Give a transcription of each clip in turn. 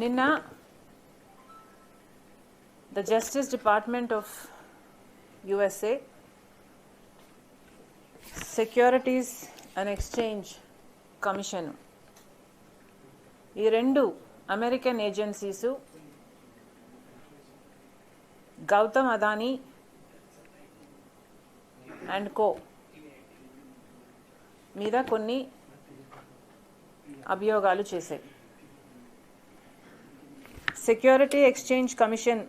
నిన్న the justice department of USA securities and exchange commission ఈ రెండు American agencies Gautam Adani and co మీద కొన్ని అభియోగాలు చేశాయి. సెక్యూరిటీ ఎక్స్చేంజ్ కమిషన్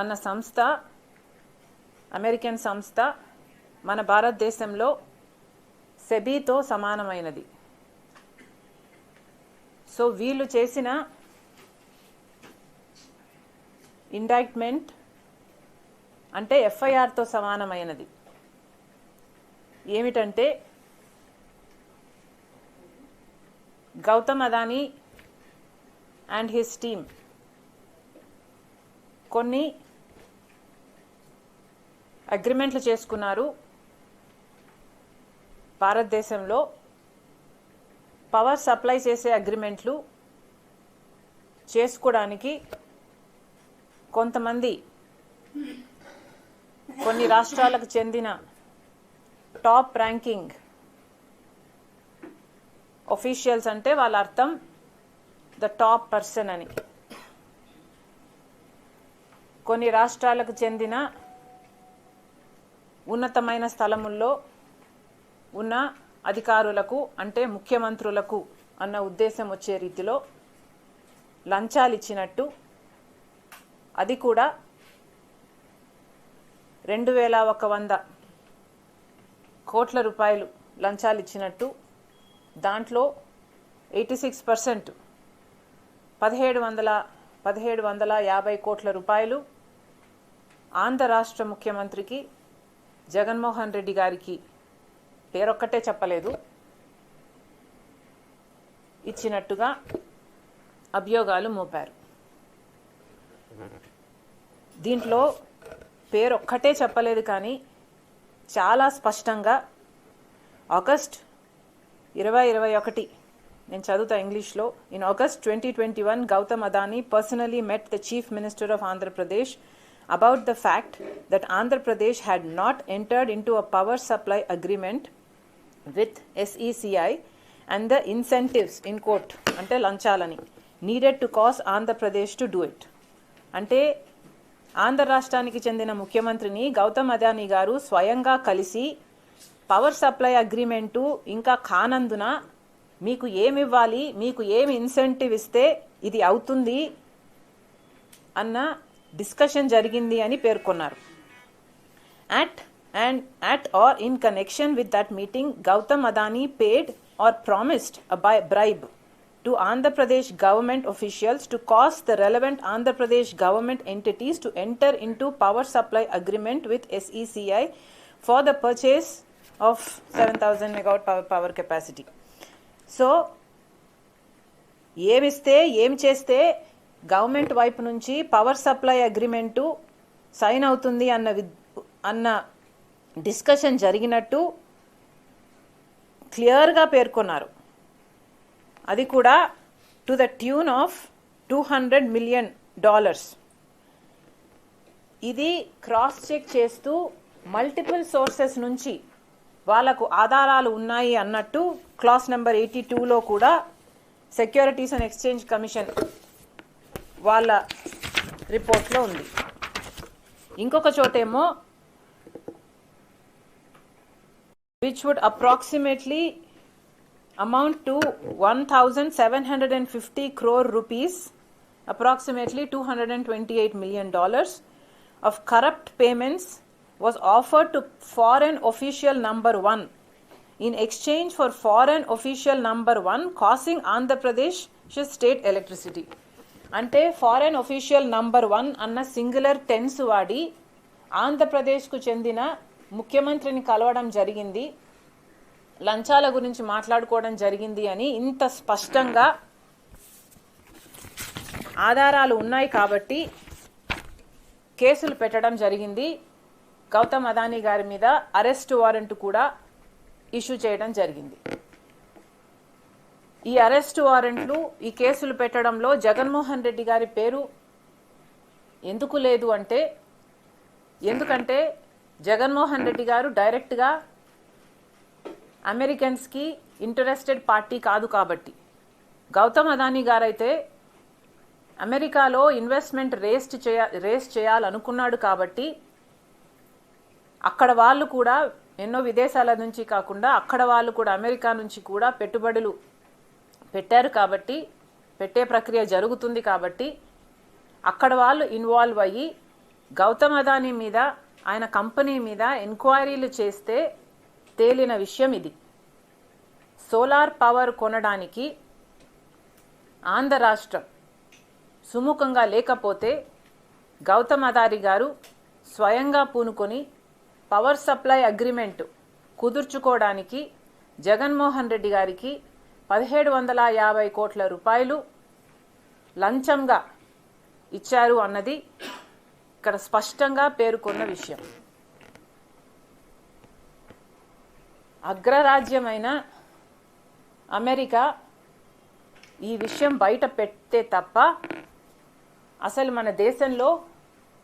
అన్న సంస్థ అమెరికన్ సంస్థ మన భారతదేశంలో సెబీతో సమానమైనది. సో వీళ్ళు చేసిన ఇండైట్మెంట్ అంటే ఎఫ్ఐఆర్తో సమానమైనది. ఏమిటంటే Gautam Adani and his team కొన్ని అగ్రిమెంట్లు చేసుకున్నారు. భారతదేశంలో పవర్ సప్లై చేసే అగ్రిమెంట్లు చేసుకోవడానికి కొంతమంది కొన్ని రాష్ట్రాలకు చెందిన టాప్ ర్యాంకింగ్ ఒఫీషియల్స్ అంటే వాళ్ళ అర్థం ద టాప్ పర్సన్ అని. కొన్ని రాష్ట్రాలకు చెందిన ఉన్నతమైన స్థలముల్లో ఉన్న అధికారులకు అంటే ముఖ్యమంత్రులకు అన్న ఉద్దేశం వచ్చే రీతిలో లంచాలు ఇచ్చినట్టు అది కూడా రెండు వేల ఒక వంద కోట్ల రూపాయలు లంచాలు ఇచ్చినట్టు దాంట్లో ఎయిటీ సిక్స్ పర్సెంట్ పదిహేడు వందల పదిహేడు వందల యాభై కోట్ల రూపాయలు ఆంధ్ర రాష్ట్ర ముఖ్యమంత్రికి జగన్మోహన్ రెడ్డి గారికి పేరొక్కటే చెప్పలేదు. ఇచ్చినట్టుగా అభియోగాలు మోపారు. దీంట్లో పేరొక్కటే చెప్పలేదు కానీ చాలా స్పష్టంగా ఆగస్ట్ ఇరవై ఇరవై ఒకటి నేను చదువుతా ఇంగ్లీష్లో. In August twenty twenty one Gautam Adani personally met the chief minister of Andhra Pradesh about the fact that Andhra Pradesh had not entered into a power supply agreement with SECI and the incentives in court అంటే లంచాలని needed to cause Andhra Pradesh to do it అంటే ఆంధ్ర రాష్ట్రానికి చెందిన ముఖ్యమంత్రిని గౌతమ్ అదానీ గారు స్వయంగా కలిసి power supply agreement ఇంకా కానందున మీకు ఏమి ఇవ్వాలి మీకు ఏమి ఇన్సెంటివ్ ఇస్తే ఇది అవుతుంది అన్న డిస్కషన్ జరిగింది అని పేర్కొన్నారు. At and at or in connection with that meeting Gautam Adani paid or promised by bribe to Andhra Pradesh government officials to cause the relevant Andhra Pradesh government entities to enter into power supply agreement with SECI for the purchase of seven thousand megawatt power power capacity so ఏమిస్తే ఏమి చేస్తే government వైపు నుంచి power supply agreement sign అవుతుంది అన్న విద్ అన్న discussion జరిగినట్టు క్లియర్గా పేర్కొన్నారు. అది కూడా to the tune of two hundred million dollars. ఇది క్రాస్ చెక్ చేస్తూ మల్టిపుల్ సోర్సెస్ నుంచి వాళ్ళకు ఆధారాలు ఉన్నాయి అన్నట్టు క్లాస్ నెంబర్ ఎయిటీ టూలో కూడా సెక్యూరిటీస్ అండ్ ఎక్స్చేంజ్ కమిషన్ వాళ్ళ రిపోర్ట్లో ఉంది. ఇంకొక చోటేమో which would approximately amount to one thousand seven hundred and fifty crore rupees approximately two hundred and twenty eight million dollars of corrupt payments was offered to foreign official number 1 in exchange for foreign official number 1 causing andhra pradesh state electricity అంటే foreign official number one అన్న singular tense వాడి ఆంధ్రప్రదేశ్కు చెందిన ముఖ్యమంత్రిని కలవడం జరిగింది లంచాల గురించి మాట్లాడుకోవడం జరిగింది అని ఇంత స్పష్టంగా ఆధారాలు ఉన్నాయి కాబట్టి కేసులు పెట్టడం జరిగింది గౌతమ్ అదానీ గారి మీద అరెస్ట్ వారెంట్ కూడా ఇష్యూ చేయడం జరిగింది. ఈ అరెస్ట్ వారెంట్లు ఈ కేసులు పెట్టడంలో జగన్మోహన్ రెడ్డి గారి పేరు ఎందుకు లేదు అంటే ఎందుకంటే జగన్మోహన్ రెడ్డి గారు డైరెక్ట్గా అమెరికన్స్కి ఇంటరెస్టెడ్ పార్టీ కాదు కాబట్టి. గౌతమ్ అదానీ గారైతే అమెరికాలో ఇన్వెస్ట్మెంట్ రేస్ట్ చేయ రేస్ చేయాలనుకున్నాడు కాబట్టి అక్కడ వాళ్ళు కూడా ఎన్నో విదేశాల నుంచి కాకుండా అక్కడ వాళ్ళు కూడా అమెరికా నుంచి కూడా పెట్టుబడులు పెట్టారు కాబట్టి పెట్టే ప్రక్రియ జరుగుతుంది కాబట్టి అక్కడ వాళ్ళు ఇన్వాల్వ్ అయ్యి గౌతమ్ అదానీ మీద ఆయన కంపెనీ మీద ఎంక్వైరీలు చేస్తే తేలిన విషయం ఇది. సోలార్ పవర్ కొనడానికి ఆంధ్ర రాష్ట్రం సుముఖంగా లేకపోతే గౌతమ్ అదారి గారు స్వయంగా పూనుకొని పవర్ సప్లై అగ్రిమెంట్ కుదుర్చుకోవడానికి జగన్మోహన్ రెడ్డి గారికి పదిహేడు వందల యాభై కోట్ల రూపాయలు లంచంగా ఇచ్చారు అన్నది ఇక్కడ స్పష్టంగా పేర్కొన్న విషయం. అగ్రరాజ్యమైన అమెరికా ఈ విషయం బయట పెడితే తప్ప అసలు మన దేశంలో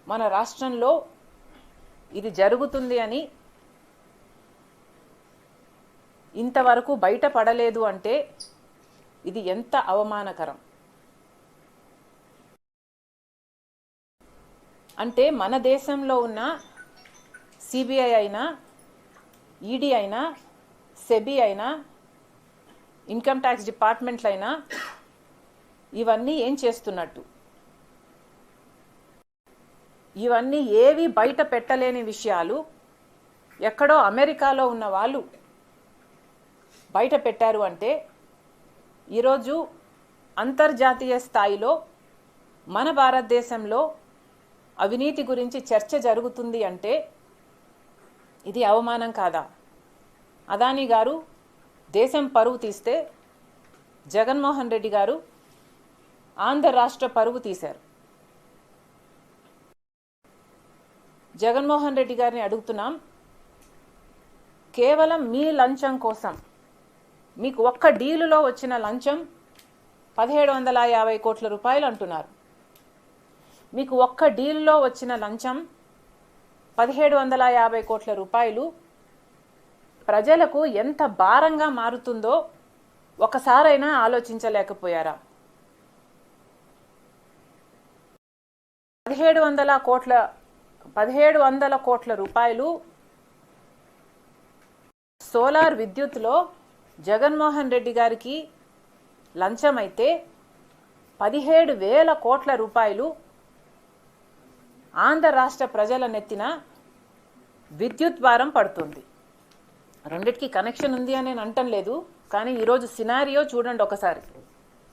మన రాష్ట్రంలో ఇది జరుగుతుంది అని ఇంతవరకు బయటపడలేదు అంటే ఇది ఎంత అవమానకరం? అంటే మన దేశంలో ఉన్న సిబిఐ అయినా ఈడీ అయినా సెబీ అయినా ఇన్కమ్ ట్యాక్స్ డిపార్ట్మెంట్లైనా ఇవన్నీ ఏం చేస్తున్నట్టు? ఇవన్నీ ఏవి బయట పెట్టలేని విషయాలు. ఎక్కడో అమెరికాలో ఉన్న వాళ్ళు బయట పెట్టారు అంటే ఈరోజు అంతర్జాతీయ స్థాయిలో మన భారతదేశంలో అవినీతి గురించి చర్చ జరుగుతుంది అంటే ఇది అవమానం కాదా? అదానీ గారు దేశం పరువు తీస్తే జగన్మోహన్ రెడ్డి గారు ఆంధ్ర రాష్ట్ర పరువు తీశారు. జగన్మోహన్ రెడ్డి గారిని అడుగుతున్నాం కేవలం మీ లంచం కోసం మీకు ఒక్క డీలులో వచ్చిన లంచం పదిహేడు వందల యాభై కోట్ల రూపాయలు అంటున్నారు. మీకు ఒక్క డీల్లో వచ్చిన లంచం పదిహేడు వందల యాభై కోట్ల రూపాయలు ప్రజలకు ఎంత భారంగా మారుతుందో ఒకసారైనా ఆలోచించలేకపోయారా? పదిహేడు వందల కోట్ల పదిహేడు వందల కోట్ల రూపాయలు సోలార్ విద్యుత్లో జగన్మోహన్ రెడ్డి గారికి లంచమైతే పదిహేడు వేల కోట్ల రూపాయలు ఆంధ్ర రాష్ట్ర ప్రజల నెత్తిన విద్యుత్ భారం పడుతుంది. రెండిటికి కనెక్షన్ ఉంది అని నేను అంటం లేదు కానీ ఈరోజు సినారియో చూడండి ఒకసారి.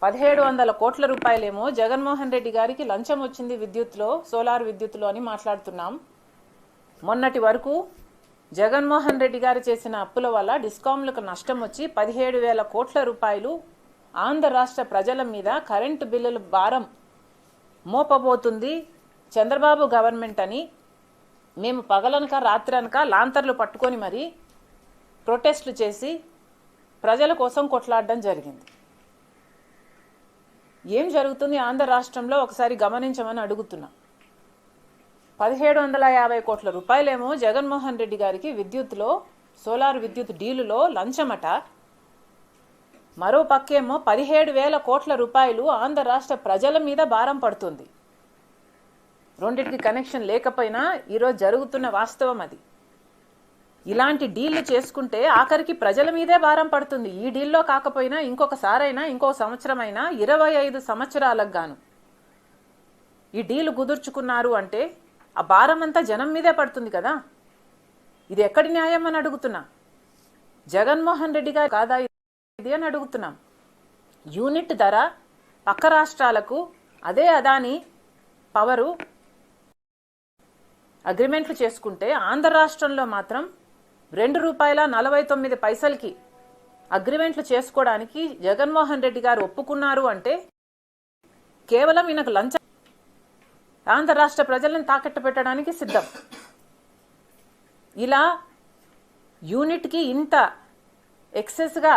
పదిహేడు వందల కోట్ల రూపాయలేమో జగన్మోహన్ రెడ్డి గారికి లంచం వచ్చింది విద్యుత్లో సోలార్ విద్యుత్లో అని మాట్లాడుతున్నాం. మొన్నటి వరకు జగన్మోహన్ రెడ్డి గారు చేసిన అప్పుల వల్ల డిస్కాంలకు నష్టం వచ్చి పదిహేడు వేల కోట్ల రూపాయలు ఆంధ్ర రాష్ట్ర ప్రజల మీద కరెంటు బిల్లుల భారం మోపబోతుంది చంద్రబాబు గవర్నమెంట్ అని. మేము పగలనక రాత్రనక లాంతర్లు పట్టుకొని మరి ప్రొటెస్ట్లు చేసి ప్రజల కోసం కొట్లాడడం జరిగింది. ఏం జరుగుతుంది ఆంధ్ర రాష్ట్రంలో? ఒకసారి గమనించమని అడుగుతున్నా. పదిహేడు వందల యాభై కోట్ల రూపాయలేమో జగన్మోహన్ రెడ్డి గారికి విద్యుత్లో సోలార్ విద్యుత్ డీలులో లంచమట. మరో పక్కేమో పదిహేడు వేల కోట్ల రూపాయలు ఆంధ్ర రాష్ట్ర ప్రజల మీద భారం పడుతుంది. రెండింటికి కనెక్షన్ లేకపోయినా ఈరోజు జరుగుతున్న వాస్తవం అది. ఇలాంటి డీళ్ళు చేసుకుంటే ఆఖరికి ప్రజల మీదే భారం పడుతుంది. ఈ డీల్లో కాకపోయినా ఇంకొకసారైనా ఇంకో సంవత్సరమైనా ఇరవై ఐదు సంవత్సరాలకు గాను. ఈ డీలు కుదుర్చుకున్నారు అంటే ఆ భారం అంతా జనం మీదే పడుతుంది కదా? ఇది ఎక్కడి న్యాయం అని అడుగుతున్నా? జగన్మోహన్ రెడ్డి గారు కాదా ఇది అని అడుగుతున్నాం? యూనిట్ ధర పక్క రాష్ట్రాలకు అదే అదాని పవరు అగ్రిమెంట్లు చేసుకుంటే ఆంధ్ర రాష్ట్రంలో మాత్రం రెండు రూపాయల నలభై తొమ్మిది పైసలకి అగ్రిమెంట్లు చేసుకోవడానికి జగన్మోహన్ రెడ్డి గారు ఒప్పుకున్నారు అంటే కేవలం ఈయనకు లంచం ఆంధ్ర రాష్ట్ర ప్రజలను తాకట్టు పెట్టడానికి సిద్ధం. ఇలా యూనిట్కి ఇంత ఎక్సెస్గా